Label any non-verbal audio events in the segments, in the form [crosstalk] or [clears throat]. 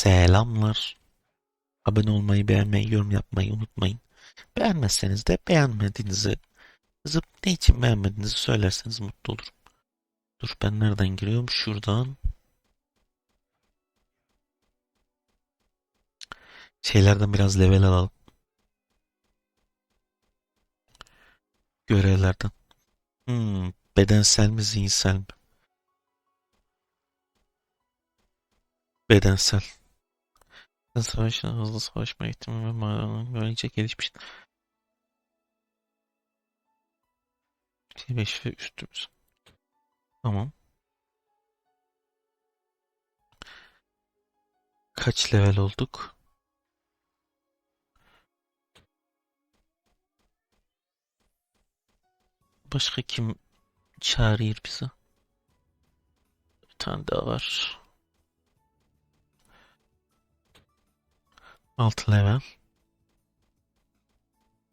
Selamlar. Abone olmayı, beğenmeyi, yorum yapmayı unutmayın. Beğenmezseniz de beğenmediğinizi yazıp ne için beğenmediğinizi söylerseniz mutlu olurum. Dur ben nereden giriyorum? Şuradan. Şeylerden biraz level alalım. Görevlerden. Hmm, bedensel mi, zihinsel mi? Bedensel. Savaşın hızlı savaşma eğitimi ve mağaranın böylece gelişmiş. 5 ve üstümüz. Tamam. Kaç level olduk? Başka kim çağırıyor bizi? Bir tane daha var. 6 level.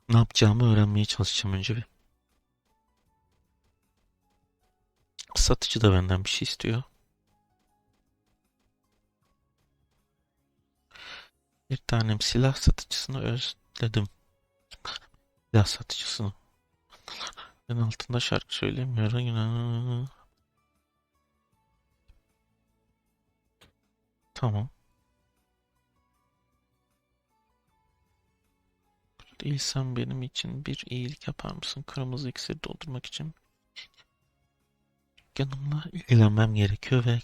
Ne yapacağımı öğrenmeye çalışacağım önce bir. Satıcı da benden bir şey istiyor. Bir tanem silah satıcısını özledim. Silah satıcısını. Ben altında şarkı söylemiyorum. Yine- Tamam. Değilsen benim için bir iyilik yapar mısın? Kırmızı iksiri doldurmak için. Yanımla ilgilenmem gerekiyor ve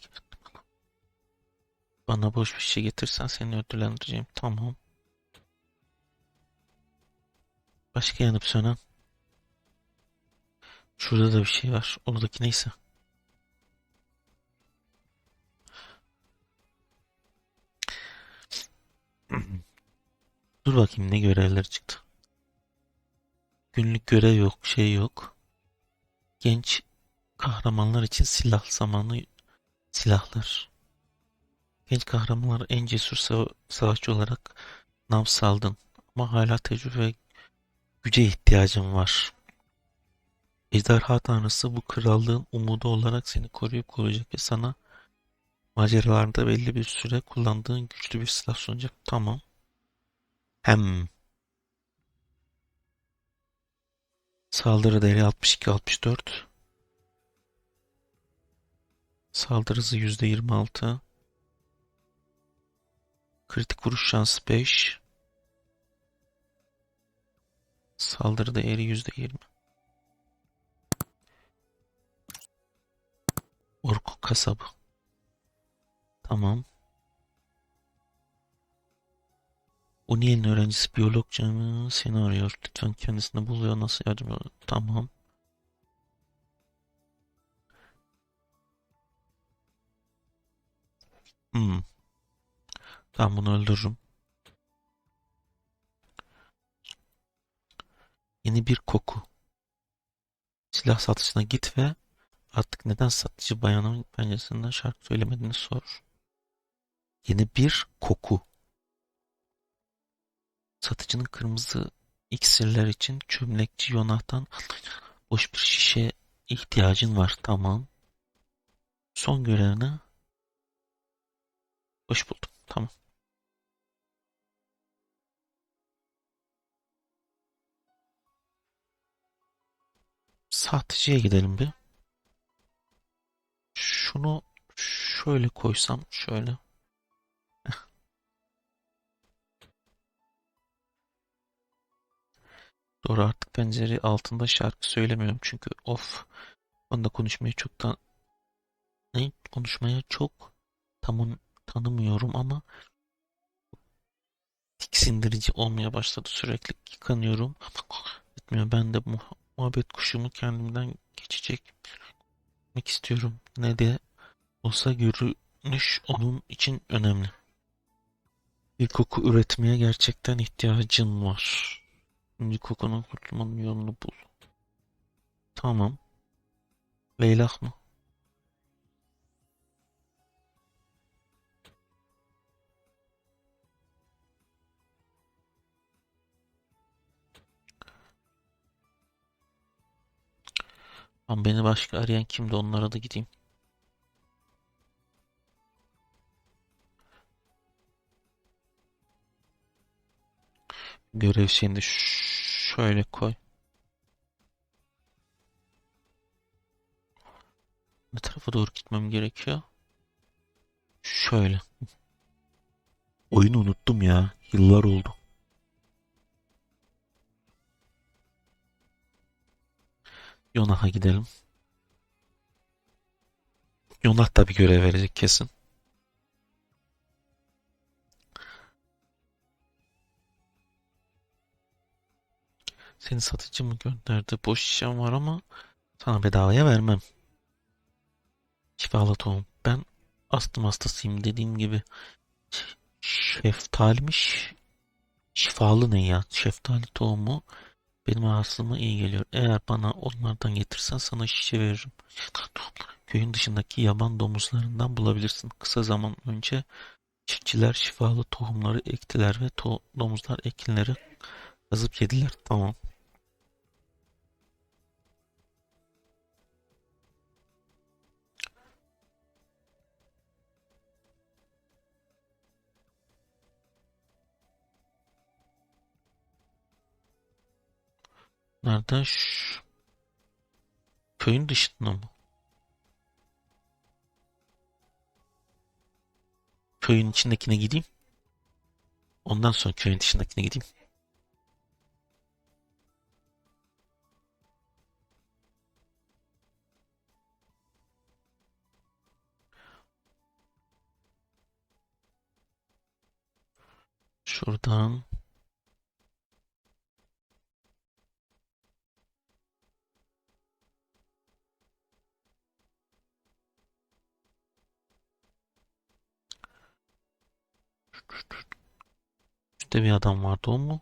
bana boş bir şey getirsen seni ödüllendireceğim. Tamam. Başka yanıp sönen. Şurada da bir şey var. Oradaki neyse. [clears throat] Dur bakayım ne görevler çıktı. Günlük görev yok, şey yok. Genç kahramanlar için silah zamanı silahlar. Genç kahramanlar en cesur sava- savaşçı olarak nam saldın. Ama hala tecrübe güce ihtiyacın var. Ejderha Tanrısı bu krallığın umudu olarak seni koruyup koruyacak ve sana maceralarda belli bir süre kullandığın güçlü bir silah sunacak. Tamam. Hem saldırı değeri 62-64. Saldırı hızı %26. Kritik vuruş şansı 5. Saldırı değeri %20. Orku kasabı. Tamam. Uniye'nin öğrencisi biyolog canı seni arıyor. Lütfen kendisini buluyor. Nasıl yardımcı olur? Tamam. Hmm. Tamam bunu öldürürüm. Yeni bir koku. Silah satışına git ve artık neden satıcı bayanın penceresinden şarkı söylemediğini sor. Yeni bir koku. Satıcının kırmızı iksirler için çömlekçi Yonah'tan boş bir şişe ihtiyacın var. Tamam. Son görevine hoş buldum. Tamam. Satıcıya gidelim bir. Şunu şöyle koysam şöyle. Doğru artık pencere altında şarkı söylemiyorum çünkü of onda konuşmayı çoktan ne konuşmaya çok tam tanımıyorum ama tiksindirici olmaya başladı sürekli yıkanıyorum. Etmiyor ben de mu muhabbet kuşumu kendimden geçecek gitmek istiyorum. Ne de olsa görünüş onun için önemli. Bir koku üretmeye gerçekten ihtiyacın var kokunun kurtulmanın yolunu bul. Tamam. Leylak mı? Ama beni başka arayan kimdi? Onlara da gideyim Görev şeyini şöyle koy. Ne tarafa doğru gitmem gerekiyor? Şöyle. Oyunu unuttum ya. Yıllar oldu. Yonah'a gidelim. Yonah da bir görev verecek kesin. Seni satıcı mı gönderdi? Boş şişem var ama sana bedavaya vermem. Şifalı tohum. Ben astım hastasıyım dediğim gibi. Ş- Şeftalimiş. Şifalı ne ya? Şeftali tohumu benim ağzıma iyi geliyor. Eğer bana onlardan getirsen sana şişe veririm. Köyün dışındaki yaban domuzlarından bulabilirsin. Kısa zaman önce çiftçiler şifalı tohumları ektiler ve to domuzlar ekinleri kazıp yediler. Tamam. Nereden? Şş, köyün dışında mı? Köyün içindekine gideyim. Ondan sonra köyün dışındakine gideyim. Şuradan üstte bir adam vardı o mu?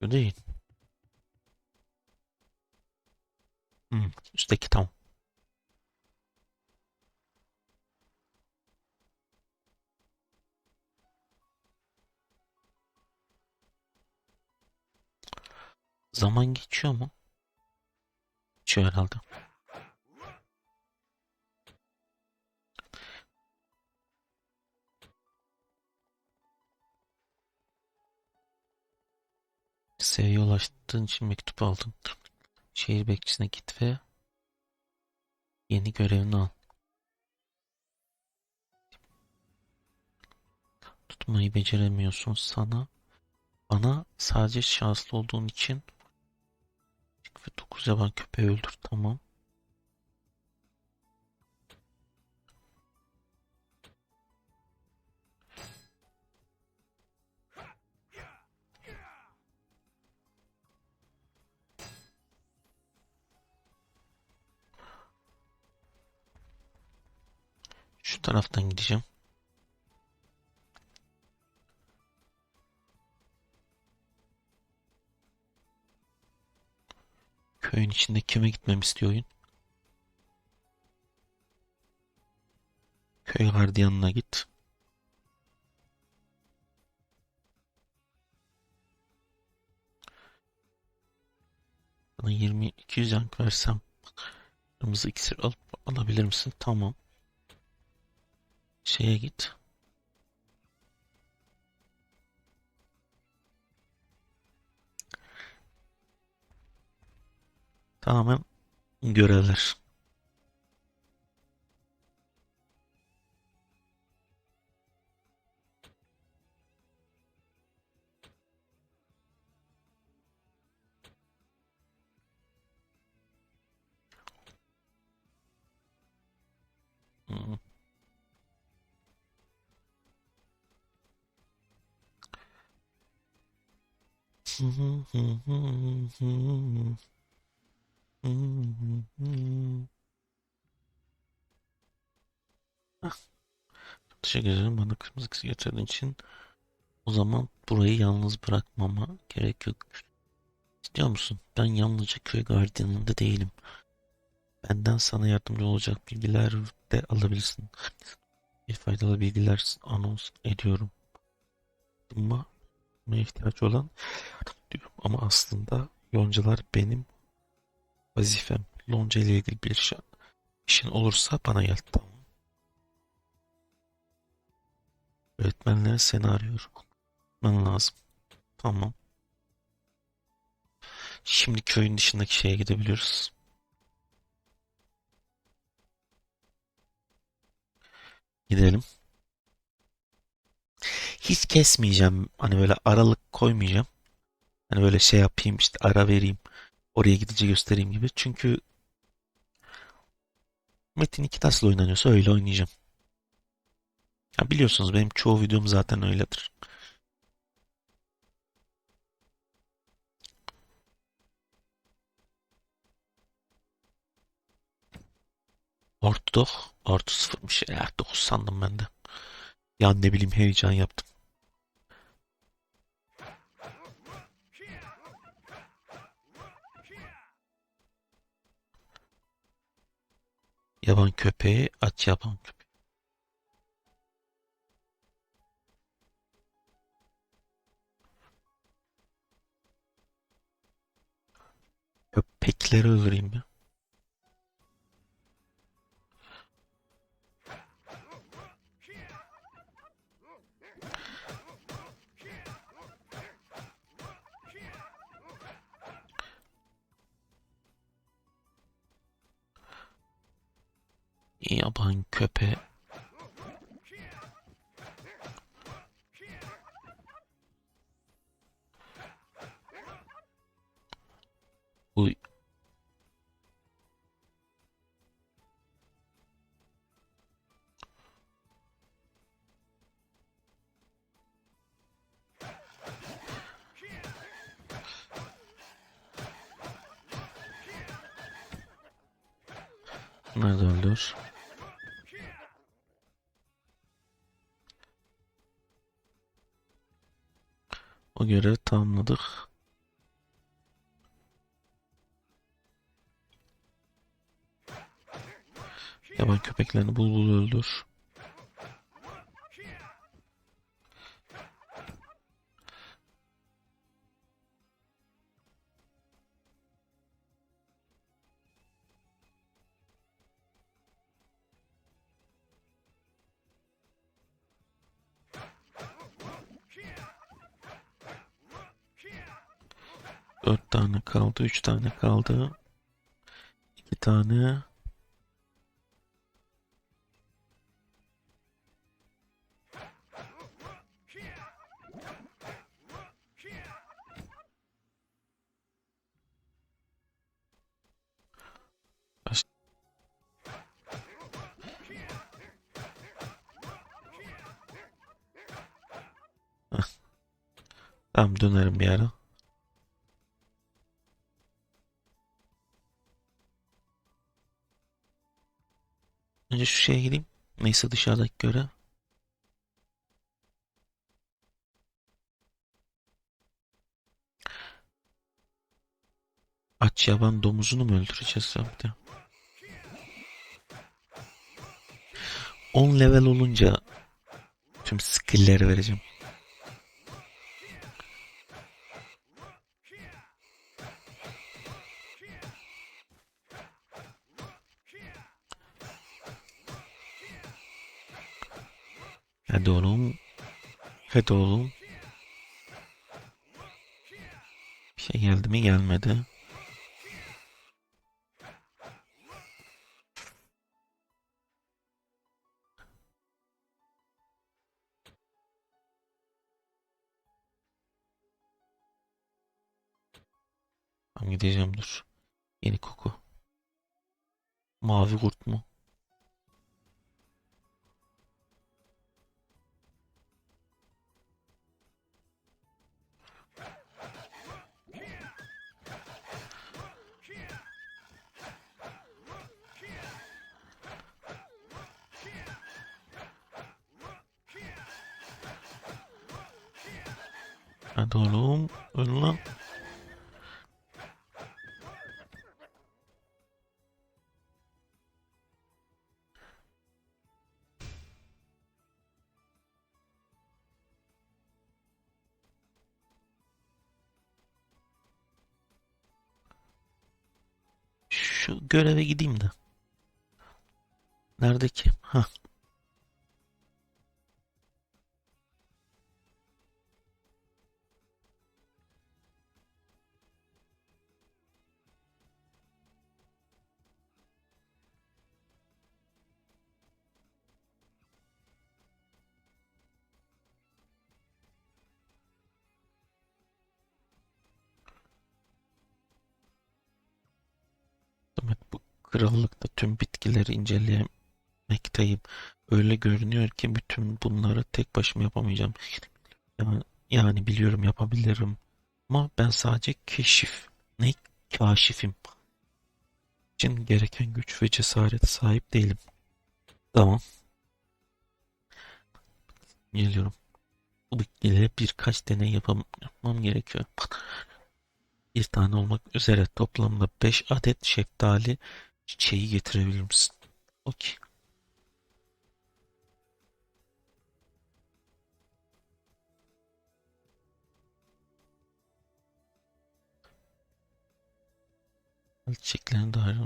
Yok değil. Hmm, üstteki tamam. Zaman geçiyor mu? Geçiyor herhalde. Ulaştığın için mektup aldım. Şehir bekçisine git ve yeni görevini al. Tutmayı beceremiyorsun sana. Bana sadece şanslı olduğun için çık ve 9 yaban köpeği öldür. Tamam. Şu taraftan gideceğim. Köyün içinde kime gitmem istiyor oyun? Köy gardiyanına git. Bana 20 200 yank versem kırmızı iksir alıp alabilir misin? Tamam. Şeye git. Tamamen görevler. Teşekkür ederim bana kırmızı kızı getirdiğin için. O zaman burayı yalnız bırakmama gerek yok. İstiyor musun? Ben yalnızca köy gardiyanında değilim. Benden sana yardımcı olacak bilgiler de alabilirsin. Bir faydalı bilgiler anons ediyorum. Ama buna ihtiyaç olan diyorum. Ama aslında yoncalar benim vazifem. Lonca ile ilgili bir şey, işin olursa bana gel. Tamam. Öğretmenler seni arıyor. Gitmen lazım. Tamam. Şimdi köyün dışındaki şeye gidebiliyoruz. Gidelim. Hiç kesmeyeceğim. Hani böyle aralık koymayacağım. Hani böyle şey yapayım işte ara vereyim. Oraya gidince göstereyim gibi. Çünkü Metin 2 nasıl oynanıyorsa öyle oynayacağım. Ya biliyorsunuz benim çoğu videom zaten öyledir. Orta Artı sıfırmış. Ya 9 sandım ben de. Ya ne bileyim heyecan yaptım. Yaban köpeği aç yaban köpeği. Köpekleri öldüreyim mi? Yaban köpeği. Bu Nerede öldür? Görevi tamamladık. Yaban köpeklerini bul bul öldür. Kaldı, üç tane kaldı. İki tane. Baş- Heh. Tamam dönerim bir ara. Önce şu şeye gideyim. Neyse dışarıdaki görev. Aç yaban domuzunu mu öldüreceğiz de? 10 level olunca tüm skill'leri vereceğim. Hadi oğlum. Bir şey geldi mi gelmedi. Tamam gideceğim dur. Yeni koku. Mavi kurt mu? Hadi oğlum. Öl lan. Şu göreve gideyim de. Nerede ki? Ha. Krallıkta tüm bitkileri incelemekteyim. Öyle görünüyor ki bütün bunları tek başıma yapamayacağım. Yani, biliyorum yapabilirim. Ama ben sadece keşif, ne kaşifim. için gereken güç ve cesarete sahip değilim. Tamam, geliyorum. Bu bitkileri birkaç deney yapam yapmam gerekiyor. Bir tane olmak üzere toplamda 5 adet şeftali çiçeği getirebilir misin? Okey. Çiçeklerin dair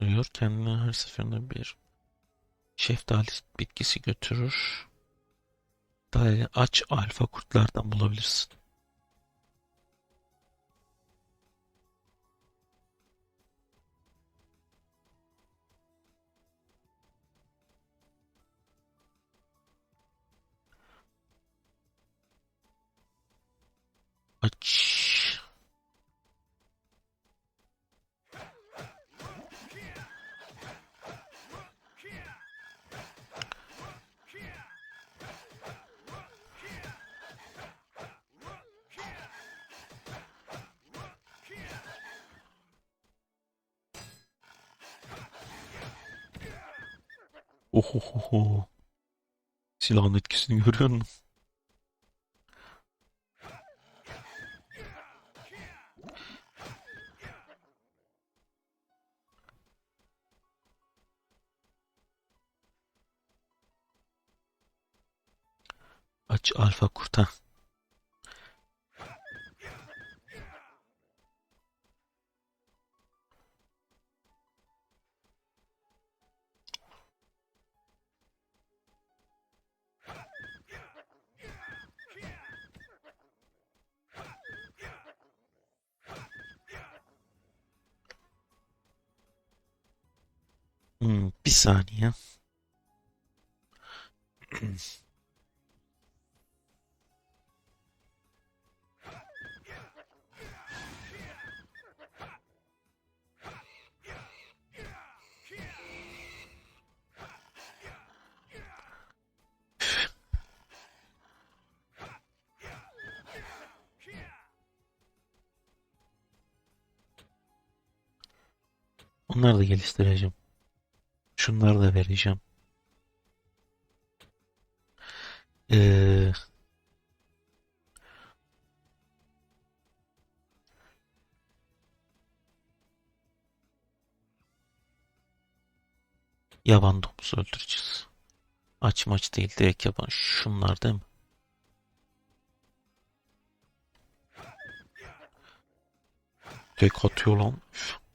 duruyor. Kendine her seferinde bir şeftali bitkisi götürür. Daire aç alfa kurtlardan bulabilirsin. Ohohoho. Silahın etkisini görüyor musun? Aç alfa kurta. Hmm, bir saniye. Onları da geliştireceğim. Şunları da vereceğim. Ee, yaban domuzu öldüreceğiz. Aç maç değil direkt yaban. Şunlar değil mi? Tek atıyor lan. Üf.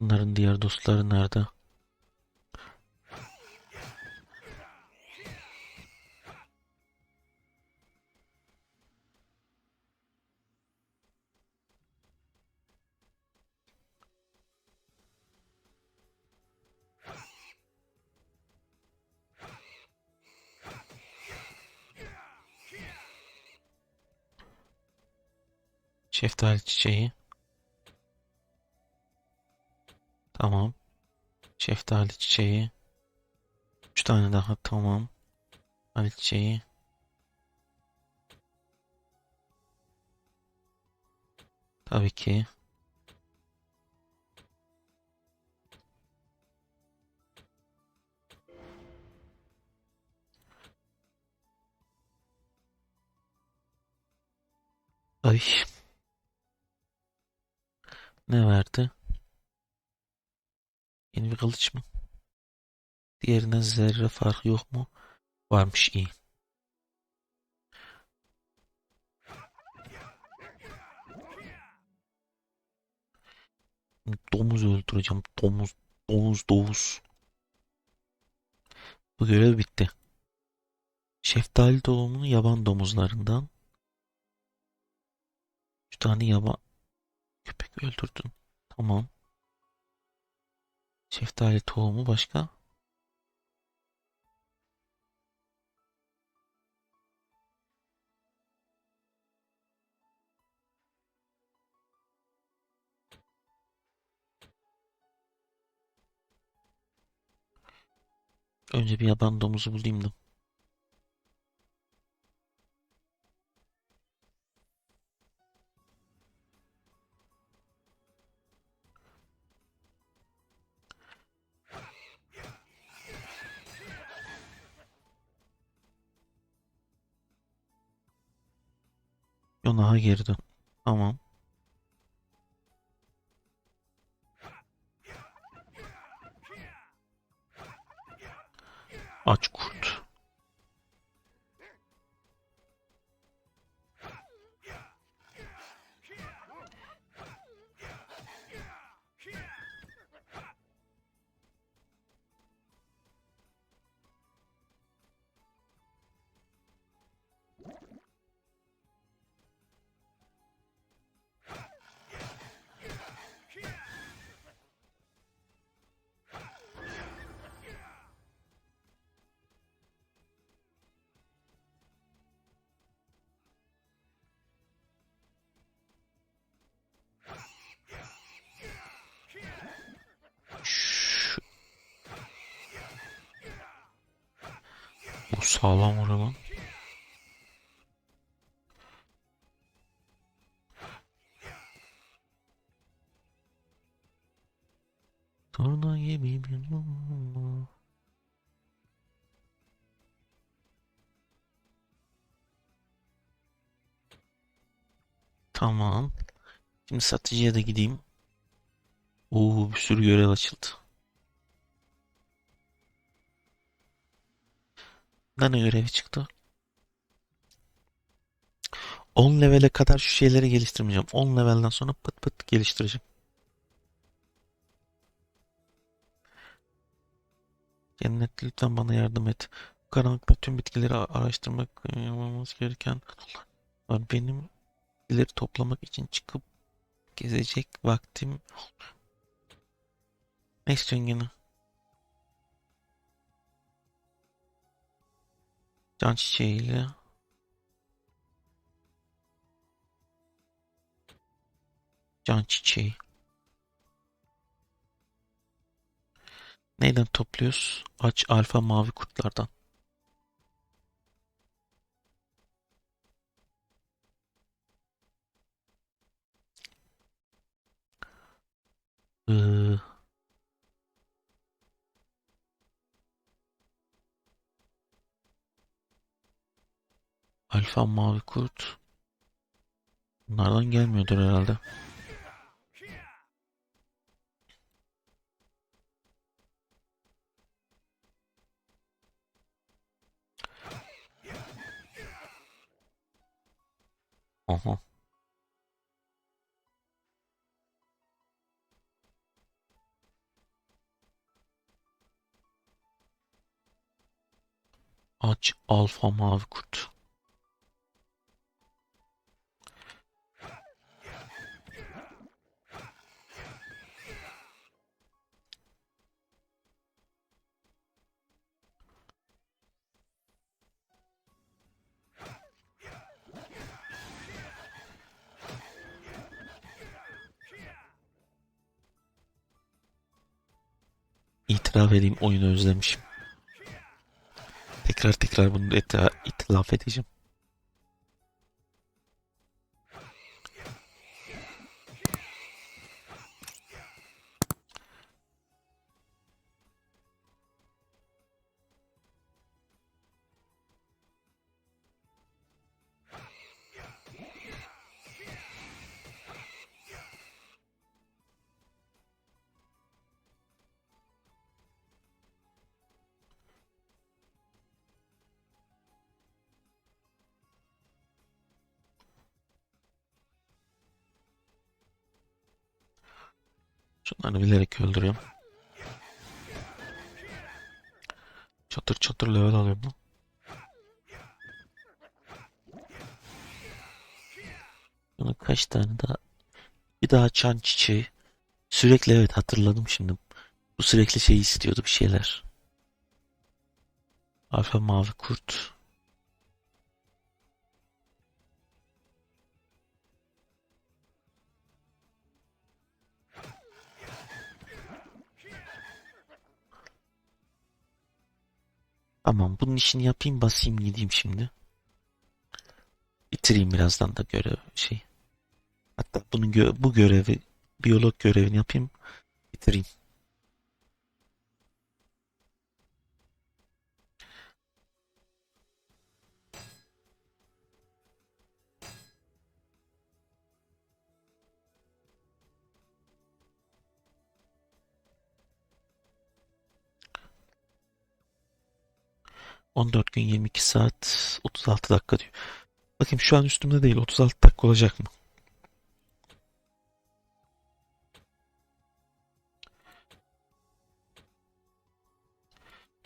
Bunların diğer dostları nerede? Şeftali çiçeği. Tamam. Şeftali çiçeği. Üç tane daha tamam. Şeftali çiçeği. Tabii ki. Ay. Ne verdi? Yeni bir kılıç mı? Diğerinden zerre farkı yok mu? Varmış iyi. Domuz öldüreceğim. Domuz. Domuz domuz. Bu görev bitti. Şeftali dolumunu yaban domuzlarından. Üç tane yaban köpek öldürdün. Tamam. Şeftali tohumu başka? Önce bir yaban domuzu bulayım da. Yonaha geri dön. Tamam. Bu sağlam vuruyor lan. Torna gibi bir mumla. Tamam. Şimdi satıcıya da gideyim. Oo bir sürü görev açıldı. Ne görevi çıktı? 10 levele kadar şu şeyleri geliştirmeyeceğim. 10 levelden sonra pıt pıt geliştireceğim. Cennet lütfen bana yardım et. Karanlıkta tüm bitkileri araştırmak yapmamız gereken var. Benim bitkileri toplamak için çıkıp gezecek vaktim. Ne istiyorsun gene? Can çiçeğiyle. Can çiçeği. Neyden topluyoruz? Aç alfa mavi kurtlardan. Ee, alfa mavi kurt. Bunlardan gelmiyordur herhalde. Aha. Aç alfa mavi kurt. İtiraf edeyim oyunu özlemişim. Tekrar tekrar bunu itilaf edeceğim. Şunları bilerek öldürüyorum. Çatır çatır level alıyorum lan. Bunu kaç tane daha bir daha çan çiçeği. Sürekli evet hatırladım şimdi. Bu sürekli şey istiyordu bir şeyler. Alfa mavi kurt. Tamam bunun işini yapayım basayım gideyim şimdi. Bitireyim birazdan da görev şey. Hatta bunun gö- bu görevi biyolog görevini yapayım bitireyim. On dört gün 22 saat 36 dakika diyor. Bakayım şu an üstümde değil 36 dakika olacak mı?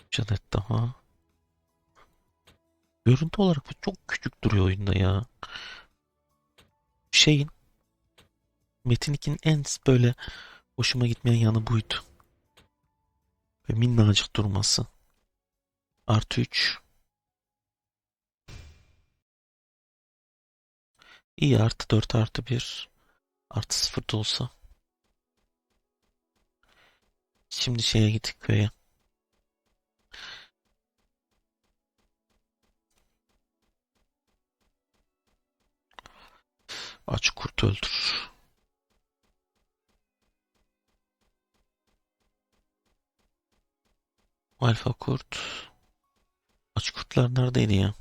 3 adet daha. Görüntü olarak bu çok küçük duruyor oyunda ya. Şeyin Metin 2'nin en böyle hoşuma gitmeyen yanı buydu. Ve minnacık durması. Artı 3. İyi artı 4 artı 1. Artı 0 da olsa. Şimdi şeye gittik köye. Aç kurt öldür. Alfa kurt. Aç kurtlar neredeydi ya?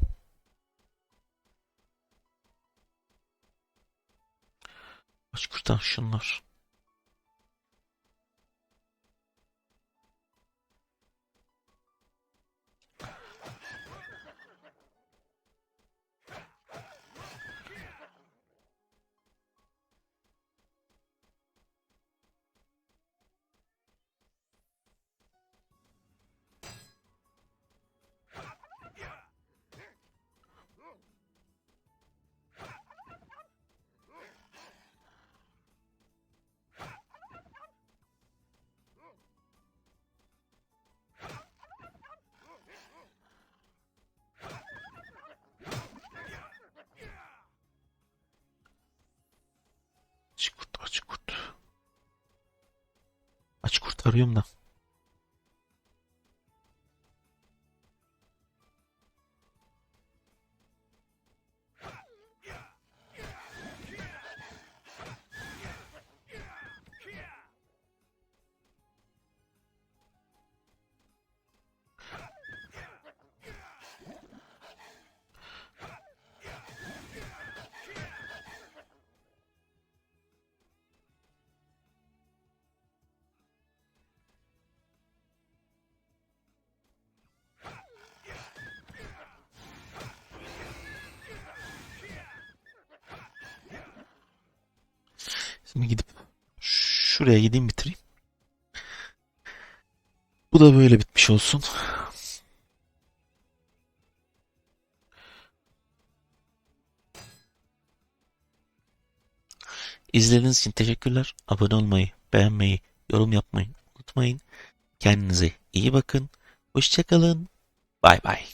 Aç kurtlar şunlar. Aç kurt, aç kurt. Aç kurt arıyorum da. Şimdi gidip şuraya gideyim bitireyim. Bu da böyle bitmiş olsun. İzlediğiniz için teşekkürler. Abone olmayı, beğenmeyi, yorum yapmayı unutmayın. Kendinize iyi bakın. Hoşçakalın. Bay bay.